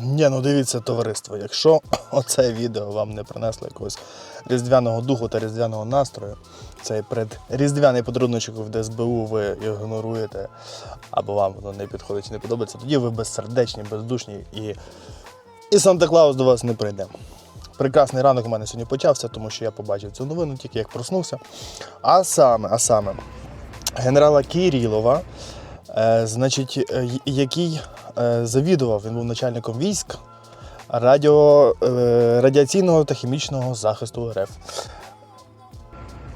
Ні, ну дивіться, товариство, якщо оце відео вам не принесло якогось різдвяного духу та різдвяного настрою, цей предріздвяний подаруночок в ДСБУ ви ігноруєте, або вам воно не підходить чи не подобається, тоді ви безсердечні, бездушні і, і Санта Клаус до вас не прийде. Прекрасний ранок у мене сьогодні почався, тому що я побачив цю новину тільки як проснувся. А саме, а саме, генерала Кирилова, е, значить, е, який завідував, він був начальником військ радіо, е, радіаційного та хімічного захисту РФ.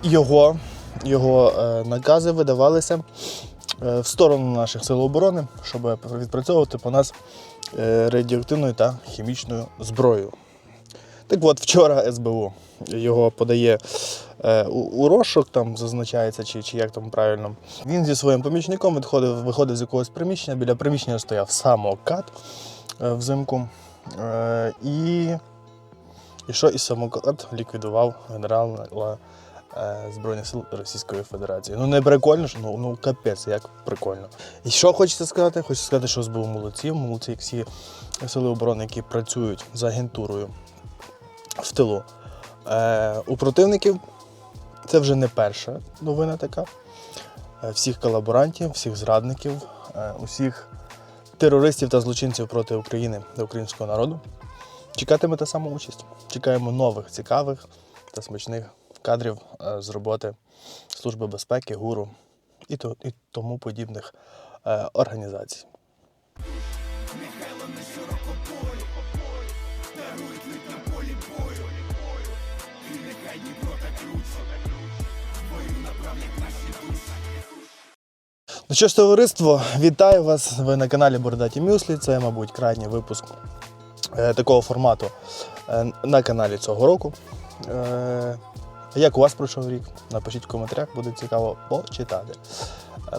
Його, його е, накази видавалися е, в сторону наших сил оборони, щоб відпрацьовувати по нас е, радіоактивною та хімічною зброєю. Так от, вчора СБУ його подає е, у, у розшук, там зазначається, чи, чи як там правильно. Він зі своїм помічником відходив, виходив з якогось приміщення. Біля приміщення стояв самокат е, взимку. Е, і, і що і самокат ліквідував генерала е, Збройних сил Російської Федерації. Ну не прикольно ж, ну, ну капець, як прикольно. І що хочеться сказати? Хочеться сказати, що СБУ молодці, молодці, як всі сили оборони, які працюють за агентурою в тилу. Е, у противників це вже не перша новина така. Е, всіх колаборантів, всіх зрадників, е, усіх терористів та злочинців проти України та українського народу. Чекатиме та сама участь. Чекаємо нових, цікавих та смачних кадрів е, з роботи Служби безпеки, ГУРу і, то, і тому подібних організацій. Ну що ж, товариство, вітаю вас. Ви на каналі Бородаті Мюслі. Це, мабуть, крайній випуск е, такого формату е, на каналі цього року. Е, як у вас пройшов рік? Напишіть в коментарях, буде цікаво почитати.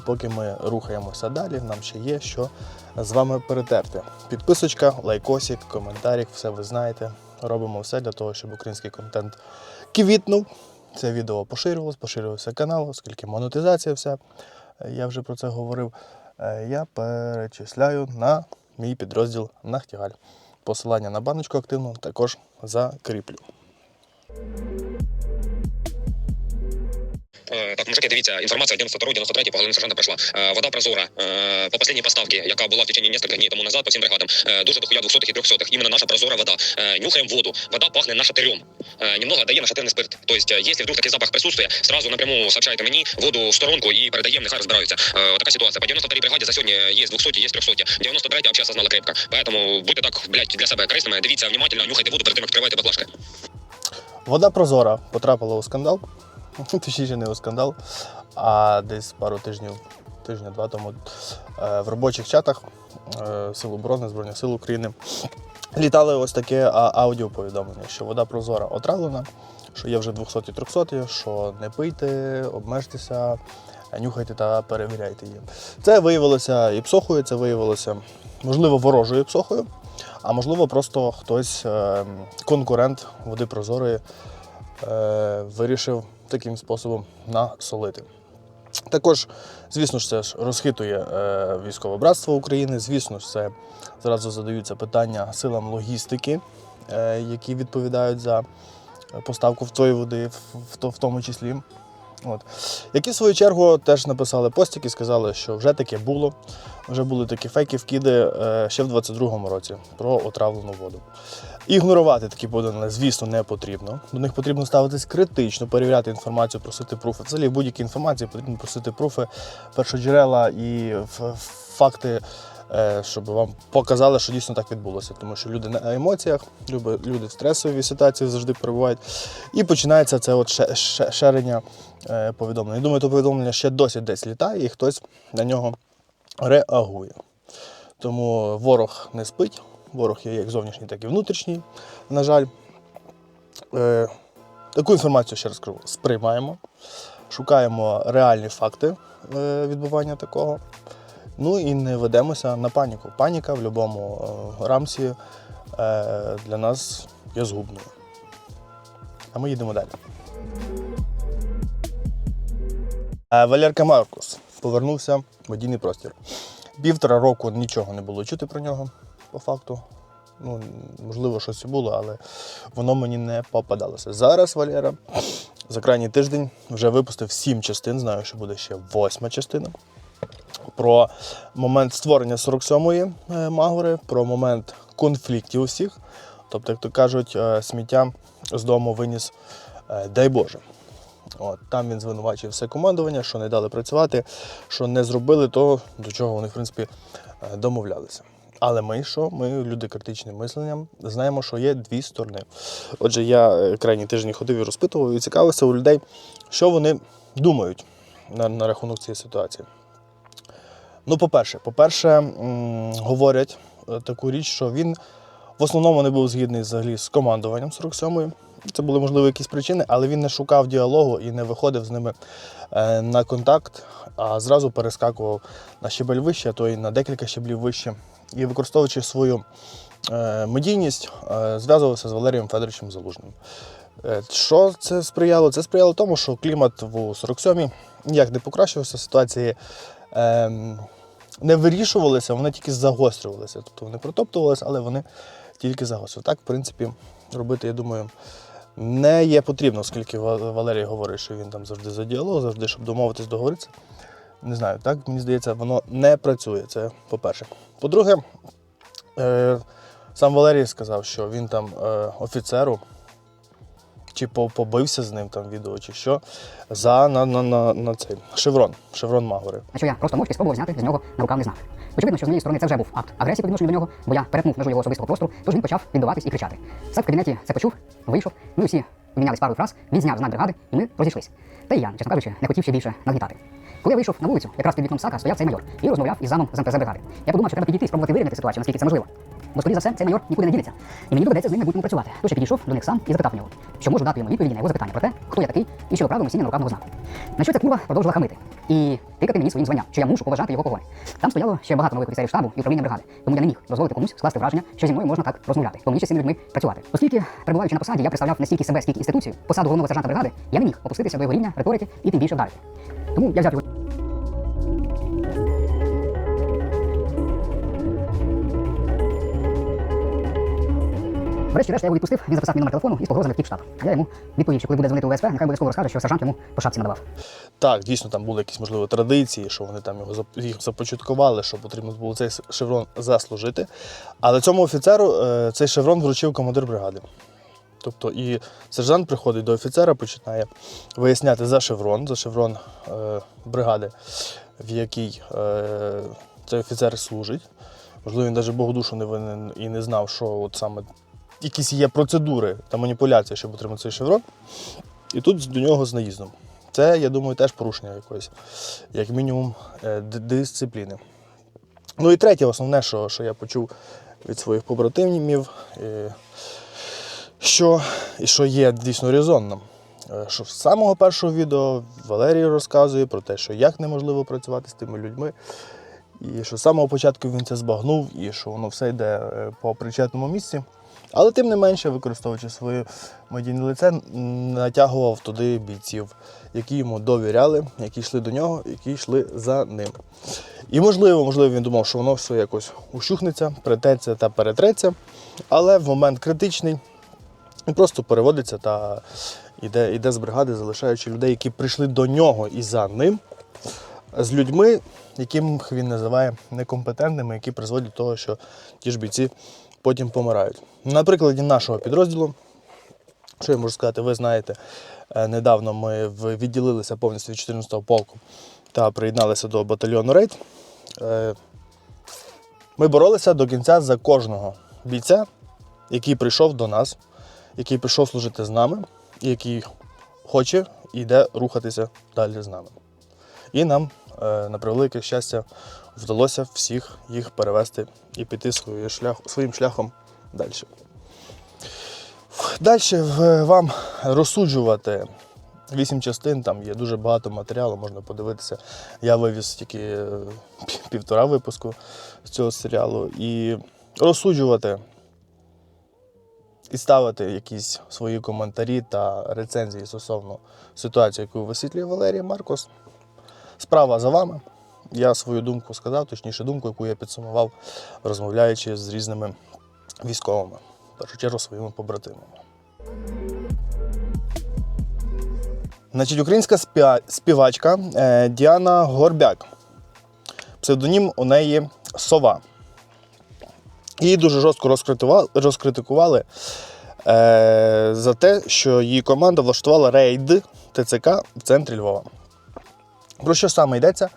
Поки ми рухаємося далі, нам ще є що з вами перетерти. Підписочка, лайкосик, коментарик, все ви знаєте. Робимо все для того, щоб український контент квітнув. Це відео поширювалось, поширювався канал, оскільки монетизація вся, я вже про це говорив. е, Я перечисляю на мій підрозділ Нахтігаль. Посилання на баночку активну також закріплю. Е, Так, мужики, дивіться, інформація 92-93 по Галині Сержанта пройшла. Е, Вода прозора. Е, По останній поставці, яка була в течение нескольких днів тому назад по всім бригадам, е, дуже дохуя 200 і 300 Іменно наша прозора вода. Е, Нюхаем воду. Вода пахне нашатырем. Е, Немного дає нашатырний спирт. Тобто, е, якщо вдруг такий запах присутствує, сразу напряму сообщайте мені воду в сторонку і передаємо, нехай розбираються. Е, От така ситуація. По 93 бригаді за сьогодні є 200, є 300. 93 взагалі осознала крепко. Поэтому будьте так, блядь, для себе корисними. Дивіться внимательно, нюхайте воду перед тим, як відкриваєте баклажки. Вода прозора потрапила у скандал. Точніше, не у скандал, а десь пару тижнів, тижня-два тому е, в робочих чатах е, Сил оборони Збройних сил України літали ось таке аудіоповідомлення, що вода прозора отравлена, що є вже 200-300, що не пийте, обмежтеся, нюхайте та перевіряйте її. Це виявилося і псохою, це виявилося, можливо, ворожою псохою, а можливо, просто хтось, е, конкурент води прозорої, е, вирішив таким способом насолити. Також, звісно ж, це ж розхитує е, військове братство України. Звісно ж, це зразу задаються питання силам логістики, е, які відповідають за поставку в тої води, в, в, в тому числі. От. Які в свою чергу теж написали постіки, сказали, що вже таке було. Вже були такі фейки, вкиди е, ще в 22-му році про отравлену воду. Ігнорувати такі повідомлення, звісно, не потрібно. До них потрібно ставитись критично, перевіряти інформацію, просити пруфи. Взагалі, в будь-якій інформації потрібно просити пруфи, першоджерела і факти, щоб вам показали, що дійсно так відбулося. Тому що люди на емоціях, люди, в стресовій ситуації завжди перебувають. І починається це от ше- ше- шерення е, повідомлень. Я думаю, то повідомлення ще досі десь літає, і хтось на нього реагує. Тому ворог не спить, ворог є як зовнішній, так і внутрішній. На жаль, е, таку інформацію ще раз кажу, сприймаємо, шукаємо реальні факти е, відбування такого. Ну і не ведемося на паніку. Паніка в будь-якому е, рамсі е, для нас є згубною. А ми їдемо далі. Е, Валерка Маркус повернувся в медійний простір. Півтора року нічого не було чути про нього, по факту. Ну, можливо, щось і було, але воно мені не попадалося. Зараз Валера за крайній тиждень вже випустив сім частин. Знаю, що буде ще восьма частина. Про момент створення 47-ї е, Магори, про момент конфліктів усіх. Тобто, як то кажуть, е, сміття з дому виніс, е, дай Боже. От, там він звинувачив все командування, що не дали працювати, що не зробили того, до чого вони, в принципі, домовлялися. Але ми що? Ми люди критичним мисленням, знаємо, що є дві сторони. Отже, я крайні тижні ходив і розпитував і цікавився у людей, що вони думають на, на рахунок цієї ситуації. Ну, по-перше, по-перше, говорять е, таку річ, що він в основному не був згідний взагалі з командуванням 47-ї. Це були, можливо, якісь причини, але він не шукав діалогу і не виходив з ними е, на контакт, а зразу перескакував на щебель вище, а то й на декілька щеблів вище. І використовуючи свою е, медійність, зв'язувався з Валерієм Федоровичем Залужним. Що це сприяло? Це сприяло тому, що клімат в 47-й ніяк не покращувався, ситуації ем, не вирішувалися, вони тільки загострювалися. Тобто вони протоптувалися, але вони тільки загострювалися. Так, в принципі, робити, я думаю, не є потрібно, оскільки Валерій говорить, що він там завжди за діалог, завжди, щоб домовитись, договоритися. Не знаю, так мені здається, воно не працює. Це по-перше. По-друге, е, сам Валерій сказав, що він там е, офіцеру чи побився з ним там відео, чи що, за на, на, на, на цей шеврон, шеврон Магори. А що я просто мовчки спробував зняти з нього на рукав не знак. Очевидно, що з моєї сторони це вже був акт агресії по відношенню до нього, бо я перетнув межу його особистого простору, тож він почав відбиватись і кричати. Сак в кабінеті це почув, вийшов, ну і всі помінялись парою фраз, він зняв знак бригади, і ми розійшлись. Та й я, чесно кажучи, не хотів ще більше нагнітати. Коли я вийшов на вулицю, якраз під вікном Сака стояв цей майор і розмовляв із замом з МПЗ бригади. Я подумав, що треба підійти і спробувати вирівняти ситуацію, наскільки це можливо. Бо, скоріше за все, цей майор нікуди не дінеться. І мені доведеться з ним майбутньому працювати. Тож я підійшов до них сам і запитав нього, що можу дати йому відповіді на його запитання про те, хто я такий і щодо правил носіння нарукавного знаку. На що ця курва продовжила хамити і тикати мені своїм званням, що я мушу поважати його погони. Там стояло ще багато нових офіцерів штабу і управління бригади, тому я не міг дозволити комусь скласти враження, що зі мною можна так розмовляти, бо мені ще цими людьми працювати. Оскільки, перебуваючи на посаді, я представляв не себе, скільки інституцію, посаду головного сержанта бригади, я не міг опуститися до його рівня риторики і тим більше вдарити. Тому я взяв його. Врешті-решт я його відпустив, він записав мій номер телефону і з погрозами втік штаб. А я йому відповів, що коли буде дзвонити у нехай обов'язково розкаже, що сержант йому по шапці надавав. Так, дійсно, там були якісь, можливо, традиції, що вони там його їх започаткували, що потрібно було цей шеврон заслужити. Але цьому офіцеру е, цей шеврон вручив командир бригади. Тобто і сержант приходить до офіцера, починає виясняти за шеврон, за шеврон е, бригади, в якій е, цей офіцер служить. Можливо, він навіть Богодушу не винен і не знав, що от саме якісь є процедури та маніпуляції, щоб отримати цей шеврон. І тут до нього з наїздом. Це, я думаю, теж порушення якоїсь, як мінімум, е, дисципліни. Ну і третє, основне, що, що я почув від своїх побратимів, що, і що є дійсно резонним. Е, Що з самого першого відео Валерій розказує про те, що як неможливо працювати з тими людьми, і що з самого початку він це збагнув, і що воно все йде е, по причетному місці. Але тим не менше, використовуючи своє медійне лице, натягував туди бійців, які йому довіряли, які йшли до нього, які йшли за ним. І можливо, можливо, він думав, що воно все якось ущухнеться, притеться та перетреться, але в момент критичний просто переводиться та йде, йде з бригади, залишаючи людей, які прийшли до нього і за ним, з людьми, яким він називає некомпетентними, які призводять до того, що ті ж бійці потім помирають. На прикладі нашого підрозділу, що я можу сказати, ви знаєте, е, недавно ми відділилися повністю від 14-го полку та приєдналися до батальйону Рейд. Е, Ми боролися до кінця за кожного бійця, який прийшов до нас, який прийшов служити з нами, і який хоче і йде рухатися далі з нами. І нам, е, на превелике щастя, вдалося всіх їх перевести і піти своїм шляхом далі. Далі вам розсуджувати вісім частин, там є дуже багато матеріалу, можна подивитися. Я вивіз тільки е, півтора випуску з цього серіалу. І розсуджувати і ставити якісь свої коментарі та рецензії стосовно ситуації, яку висвітлює Валерій Маркос. Справа за вами. Я свою думку сказав, точніше думку, яку я підсумував, розмовляючи з різними військовими, в першу чергу своїми побратимами. Значить, українська співачка е, Діана Горбяк. Псевдонім у неї Сова. Її дуже жорстко розкритикували е, за те, що її команда влаштувала рейд ТЦК в центрі Львова. Про що саме йдеться?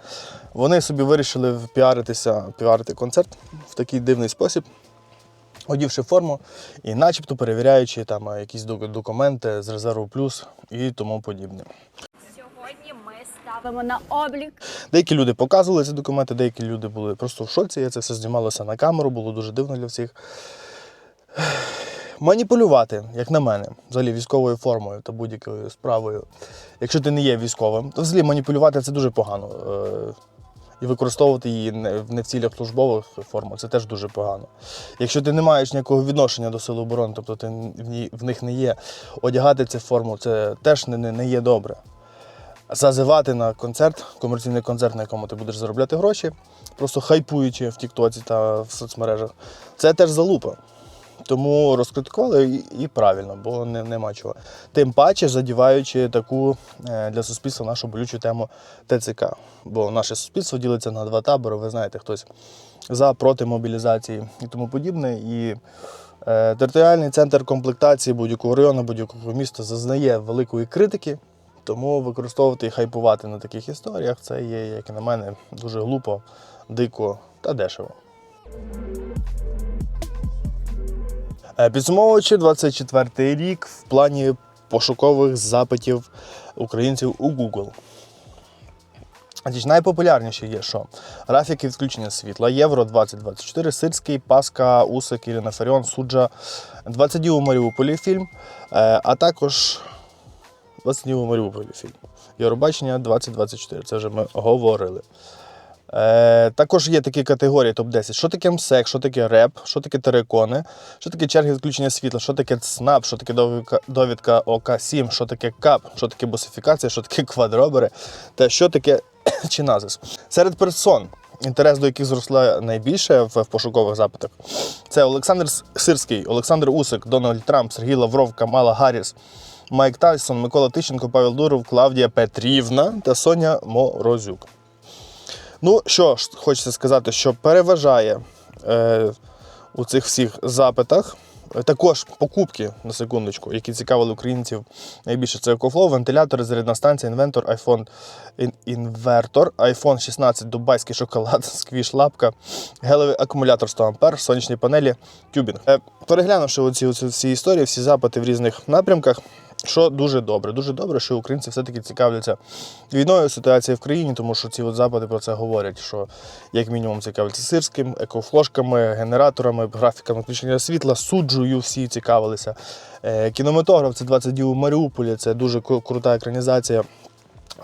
Вони собі вирішили впіаритися, піарити концерт в такий дивний спосіб, одівши форму і начебто перевіряючи там якісь документи з резерву плюс і тому подібне. Ставимо на облік Деякі люди показували ці документи, деякі люди були просто в шоці. Я це все знімалося на камеру, було дуже дивно для всіх. Маніпулювати, як на мене, взагалі військовою формою та будь-якою справою. Якщо ти не є військовим, то взагалі маніпулювати це дуже погано. Е, І використовувати її не в цілях службових формах це теж дуже погано. Якщо ти не маєш ніякого відношення до Сил оборони, тобто ти в них не є, одягати цю форму, це теж не, не є добре зазивати на концерт, комерційний концерт, на якому ти будеш заробляти гроші, просто хайпуючи в Тіктоці та в соцмережах, це теж залупа. Тому розкритикували і, правильно, бо не, нема чого. Тим паче задіваючи таку е, для суспільства нашу болючу тему ТЦК. Бо наше суспільство ділиться на два табори. Ви знаєте, хтось за проти мобілізації і тому подібне. І е, територіальний центр комплектації будь-якого району, будь-якого міста зазнає великої критики. Тому використовувати і хайпувати на таких історіях це є, як і на мене, дуже глупо, дико та дешево. Е, Підсумовуючи 24 рік в плані пошукових запитів українців у Google. Значить, найпопулярніші є що? Графіки відключення світла, Євро 2024, Сирський, Паска, Усик, Ірина Фаріон, Суджа, 20 днів у Маріуполі фільм, е, а також 20 днів у Маріуполі фільм. Євробачення 2024. Це вже ми говорили. Е, також є такі категорії топ-10. Що таке МСЕК, що таке реп, що таке терекони, що таке черги відключення світла, що таке ЦНАП, що таке довідка, довідка ОК-7, що таке КАП, що таке босифікація, що таке квадробери та що таке чиназис. Серед персон, інтерес до яких зросла найбільше в, в пошукових запитах, це Олександр Сирський, Олександр Усик, Дональд Трамп, Сергій Лавров, Камала Гарріс, Майк Тайсон, Микола Тищенко, Павел Дуров, Клавдія Петрівна та Соня Морозюк. Ну, що ж хочеться сказати, що переважає е, у цих всіх запитах. е, Також покупки на секундочку, які цікавили українців найбільше це EcoFlow, вентилятори, зарядна станція, інвентор, iPhone інвертор, iPhone 16, дубайський шоколад, сквіш лапка, гелевий акумулятор 100 А, сонячні панелі, тюбінг. Е, переглянувши оці, оці всі історії, всі запити в різних напрямках, що дуже добре. Дуже добре, що українці все-таки цікавляться війною ситуацією в країні, тому що ці от запити про це говорять, що як мінімум цікавляться сирським, екофлошками, генераторами, графіками включення світла, суджую, всі цікавилися. Е, Кінематограф це 20 днів у Маріуполі, це дуже крута екранізація.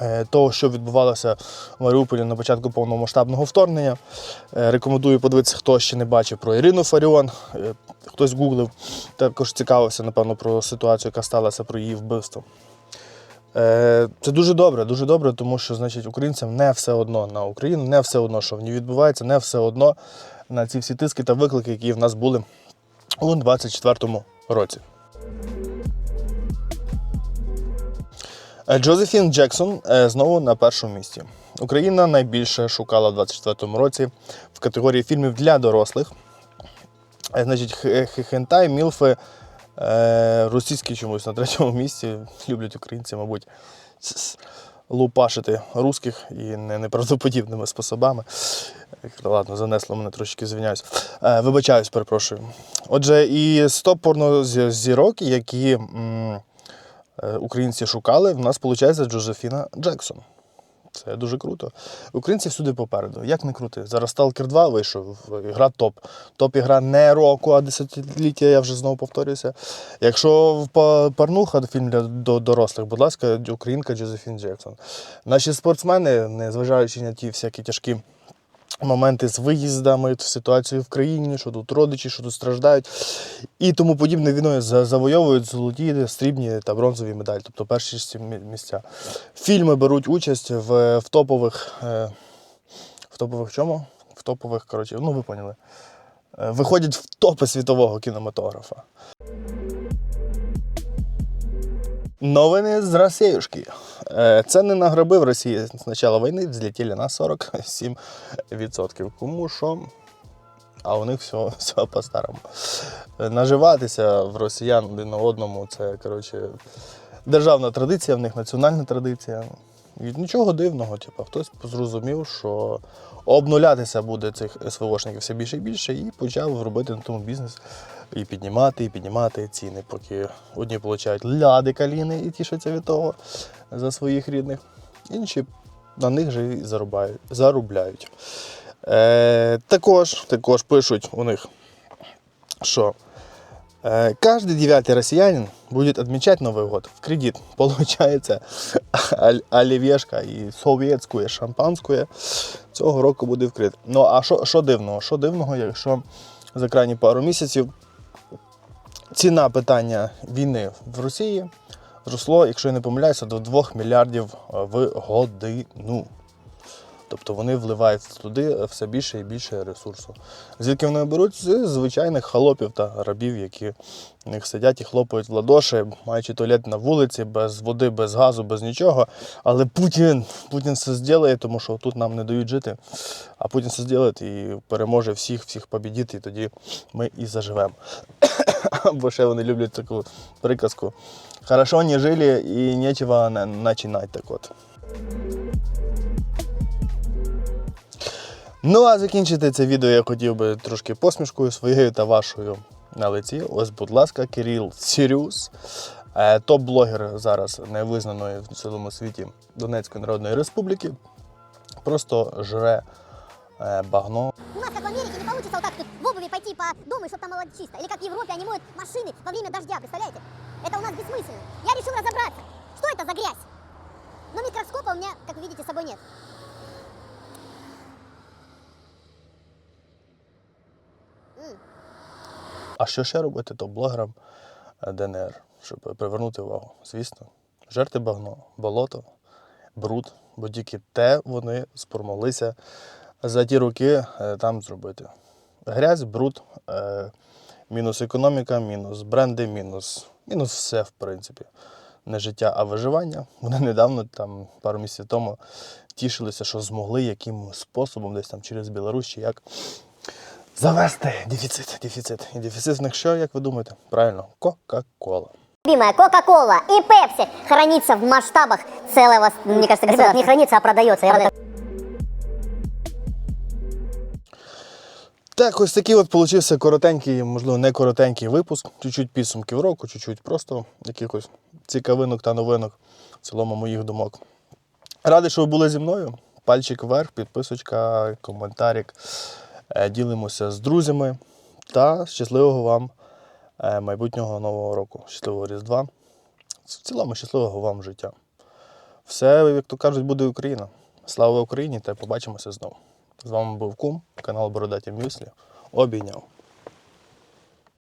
Е, Того, що відбувалося в Маріуполі на початку повномасштабного вторгнення. Е, Рекомендую подивитися, хто ще не бачив про Ірину Фаріон. Е, Хтось гуглив, також цікавився, напевно, про ситуацію, яка сталася про її вбивство. Це дуже добре, дуже добре, тому що значить, українцям не все одно на Україну, не все одно, що в ній відбувається, не все одно на ці всі тиски та виклики, які в нас були у 24-му році. Джозефін Джексон е, знову на першому місці. Україна найбільше шукала в 24-му році в категорії фільмів для дорослих. Е, Значить, хентай, мілфи, е, російські чомусь на третьому місці. Люблять українці, мабуть, лупашити русських і неправдоподібними способами. Е, Ладно, занесло мене трошки звиняюсь. Е, вибачаюсь, перепрошую. Отже, і 100 порнозірок, які е, українці шукали, в нас виходить Джозефіна Джексон. Це дуже круто. Українці всюди попереду. Як не крути? Зараз Stalker 2 вийшов, гра топ. Топ-ігра не року, а десятиліття, я вже знову повторююся. Якщо в па- порнуха фільм для дорослих, будь ласка, українка Джозефін Джексон. Наші спортсмени, незважаючи на ті всякі тяжкі моменти з виїздами, ситуацію в країні, що тут родичі, що тут страждають, і тому подібне війною завойовують золоті, срібні та бронзові медалі, тобто перші місця. Фільми беруть участь в, в топових. е, В топових чому? В топових, коротше, ну ви поняли. е, виходять в топи світового кінематографа. Новини з Росіюшки. Це Ціни на гриби в Росії з початку війни взлетіли на 47%. Кому що? А у них все, все по-старому. Е, Наживатися в росіян один на одному це коротше, державна традиція, в них національна традиція. Нічого дивного, типу, хтось зрозумів, що обнулятися буде цих СВОшників все більше і більше, і почав робити на тому бізнес і піднімати, і піднімати ціни, поки одні отримують ляди каліни і тішаться від того за своїх рідних, інші на них же і заробляють. Е, також, також пишуть у них, що Каждый девятый россиянин будет отмечать Новый год в кредит. Получається, оль- олівєшка і совєтське, шампанське цього року буде вкрит. Ну а що, що дивного? Що дивного, якщо за крайні пару місяців ціна питання війни в Росії зросло, якщо я не помиляюся, до 2 мільярдів е, в годину. Тобто вони вливають туди все більше і більше ресурсу. Звідки вони беруть? З звичайних холопів та рабів, які в них сидять і хлопають в ладоші, маючи туалет на вулиці, без води, без газу, без нічого. Але Путін, Путін все зробить, тому що тут нам не дають жити. А Путін все зробить і переможе всіх, всіх побідіть, і тоді ми і заживемо. Бо ще вони люблять таку приказку. Хорошо не жили і нечего на- начинать. Так от. Ну а закінчити це відео я хотів би трошки посмішкою своєю та вашою на лиці. Ось, будь ласка, Кирил Сіріус, е, топ-блогер зараз невизнаної в цілому світі Донецької Народної Республіки. Просто жре е, багно. У нас, как в Америке, не получится вот так тут в обуви пойти по дому, чтобы там было чисто. Или как в Европе, они моют машины во время дождя, представляете? Это у нас бессмысленно. Я решил разобраться, что это за грязь. Но микроскопа у меня, как вы видите, с собой нет. А що ще робити топ-блогерам е, ДНР, щоб привернути увагу? Звісно, жерти багно, болото, бруд, бо тільки те вони спромоглися за ті роки е, там зробити. Грязь, бруд, е, мінус економіка, мінус бренди, мінус, мінус все, в принципі. Не життя, а виживання. Вони недавно, там, пару місяців тому, тішилися, що змогли яким способом, десь там через Білорусь чи як, завести дефіцит. Дефіцит. І дефіцит в них що, як ви думаєте? Правильно, Кока-Кола. Любимая Кока-Кола и Пепси хранится в масштабах целого, мне кажется, Ребят, не хранится, а продается. Я Так, ось такий от получився коротенький, можливо, не коротенький випуск. Чуть-чуть підсумків року, чуть-чуть просто якихось цікавинок та новинок в цілому моїх думок. Радий, що ви були зі мною. Пальчик вверх, підписочка, коментарик. Е, Ділимося з друзями. Та щасливого вам е, майбутнього нового року. Щасливого Різдва. В цілому щасливого вам життя. Все, як то кажуть, буде Україна. Слава Україні та побачимося знову. З вами був Кум, канал Бородаті Мюслі. Обійняв.